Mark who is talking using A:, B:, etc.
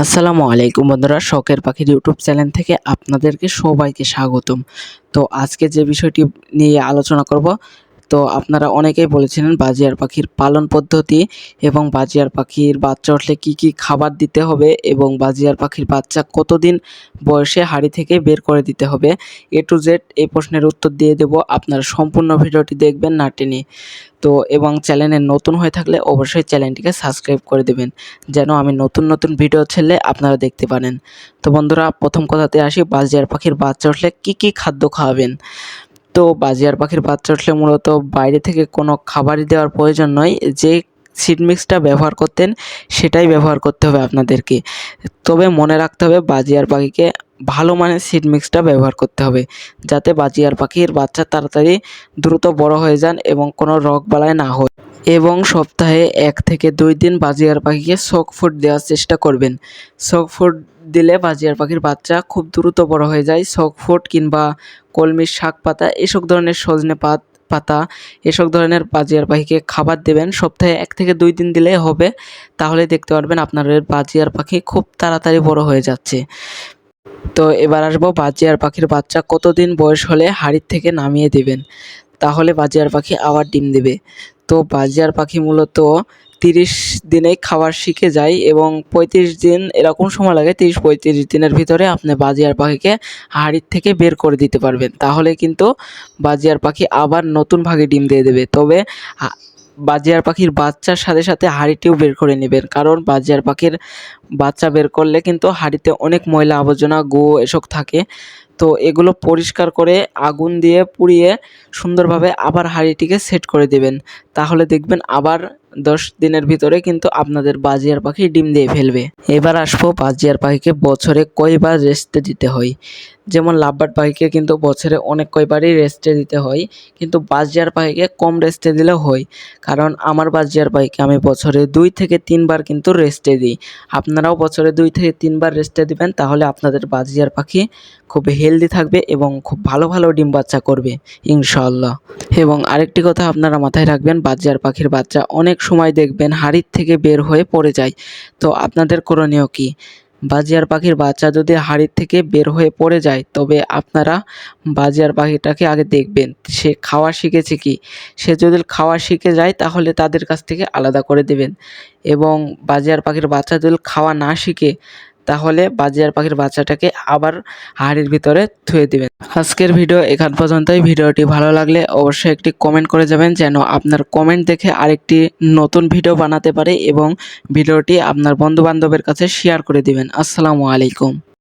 A: আসসালামু আলাইকুম বন্ধুরা, শখের পাখির ইউটিউব চ্যানেল থেকে আপনাদেরকে সবাইকে স্বাগতম। তো আজকে যে বিষয়টি নিয়ে আলোচনা করব তো আপনারা অনেকেই বলেছিলেন বাজিয়ার পাখির পালন পদ্ধতি এবং বাজিয়ার পাখির বাচ্চা উঠলে কি কি খাবার দিতে হবে এবং বাজিয়ার পাখির বাচ্চা কতদিন বয়সে হাড়ি থেকে বের করে দিতে হবে এ টু জেড এই প্রশ্নের উত্তর দিয়ে দেব। আপনারা সম্পূর্ণ ভিডিওটি দেখবেন না টেনে। তো এবং চ্যানেলে নতুন হয়ে থাকলে অবশ্যই চ্যানেলটিকে সাবস্ক্রাইব করে দেবেন, যেন আমি নতুন নতুন ভিডিও ছেলে আপনারা দেখতে পারেন। তো বন্ধুরা, প্রথম কথাতে আসি, বাজিয়ার পাখির বাচ্চা উঠলে কী কী খাদ্য খাওয়াবেন? তো বাজিয়ার পাখির বাচ্চা উঠলে মূলত বাইরে থেকে কোনো খাবারই দেওয়ার প্রয়োজন নয়। যে সিড মিক্সটা ব্যবহার করতেন, সেটাই ব্যবহার করতে হবে আপনাদেরকে। তবে মনে রাখতে হবে, বাজিয়ার পাখিকে ভালো মানের সিড মিক্সটা ব্যবহার করতে হবে, যাতে বাজিয়ার পাখির বাচ্চা তাড়াতাড়ি দ্রুত বড় হয়ে যান এবং কোনো রোগ বালায় না হয়। এবং সপ্তাহে এক থেকে দুই দিন বাজিয়ার পাখিকে শক ফুড দেওয়ার চেষ্টা করবেন। শক ফুড দিলে বাজিয়ার পাখির বাচ্চা খুব দ্রুত বড় হয়ে যায়। শক ফুড কিংবা কলমির শাক পাতা, এসব ধরনের সজনে পাত, পাতা, এসব ধরনের বাজিয়ার পাখিকে খাবার দেবেন। সপ্তাহে এক থেকে দুই দিন দিলে হবে। তাহলে দেখতে পারবেন আপনার বাজিয়ার পাখি খুব তাড়াতাড়ি বড় হয়ে যাচ্ছে। তো এবার আসব বাজিয়ার পাখির বাচ্চা কতদিন বয়স হলে হাড়ির থেকে নামিয়ে দেবেন। তাহলে বাজিয়ার পাখি আবার ডিম দেবে। তো বাজিয়ার পাখি মূলত তিরিশ দিনেই খাবার শিখে যায় এবং পঁয়ত্রিশ দিন এরকম সময় লাগে, তিরিশ পঁয়ত্রিশ দিনের ভিতরে আপনি বাজিয়ার পাখিকে হাড়ির থেকে বের করে দিতে পারবেন। তাহলে কিন্তু বাজিয়ার পাখি আবার নতুন ভাগে ডিম দিয়ে দেবে। তবে বাজিয়ার পাখির বাচ্চার সাথে সাথে হাঁড়িটিও বের করে নেবেন। কারণ বাজিয়ার পাখির বাচ্চা বের করলে কিন্তু হাঁড়িতে অনেক ময়লা আবর্জনা গো এসব থাকে। তো এগুলো পরিষ্কার করে আগুন দিয়ে পুড়িয়ে সুন্দরভাবে আবার হাঁড়িটিকে সেট করে দেবেন। তাহলে দেখবেন আবার দশ দিনের ভিতরে কিন্তু আপনাদের বাজিয়ার পাখি ডিম দিয়ে ফেলবে। এবার আসব বাজিয়ার পাখিকে বছরে কয়বার রেস্টে দিতে হয়। যেমন লাভবার্ড পাখিকে কিন্তু বছরে অনেক কয়বারই রেস্টে দিতে হয়, কিন্তু বাজিয়ার পাখিকে কম রেস্টে দিলেও হয়। কারণ আমার বাজিয়ার পাখিকে আমি বছরে দুই থেকে তিনবার কিন্তু রেস্টে দিই। আপনারাও বছরে দুই থেকে তিনবার রেস্টে দিবেন, তাহলে আপনাদের বাজিয়ার পাখি খুব হেলদি থাকবে এবং খুব ভালো ভালো ডিম বাচ্চা করবে ইনশাল্লাহ এবং আরেকটি কথা আপনারা মাথায় রাখবেন বাজিয়ার পাখির বাচ্চা অনেক সময় দেখবেন হাড়ির থেকে বের হয়ে পড়ে যায়। তো আপনাদের করণীয় কী? বাজিয়ার পাখির বাচ্চা যদি হাড়ির থেকে বের হয়ে পড়ে যায়, তবে আপনারা বাজিয়ার পাখিটাকে আগে দেখবেন। সে খাওয়া শিখেছে কি? সে যদি খাওয়া শিখে যায়, তাহলে তাদের কাছ থেকে আলাদা করে দেবেন। এবং বাজিয়ার পাখির বাচ্চা যদি খাওয়া না শিখে তাহলে বাজিয়ার পাখির বাচ্চাটাকে আবার হাড়ির ভিতরে থুয়ে দিবেন। আজকের ভিডিও এখান পর্যন্তই। ভিডিওটি ভালো লাগলে অবশ্যই একটি কমেন্ট করে যাবেন যেন আপনার কমেন্ট দেখে আরেকটি নতুন ভিডিও বানাতে পারে এবং ভিডিওটি আপনার বন্ধু বান্ধবের কাছে শেয়ার করে দিবেন। আসসালামু আলাইকুম।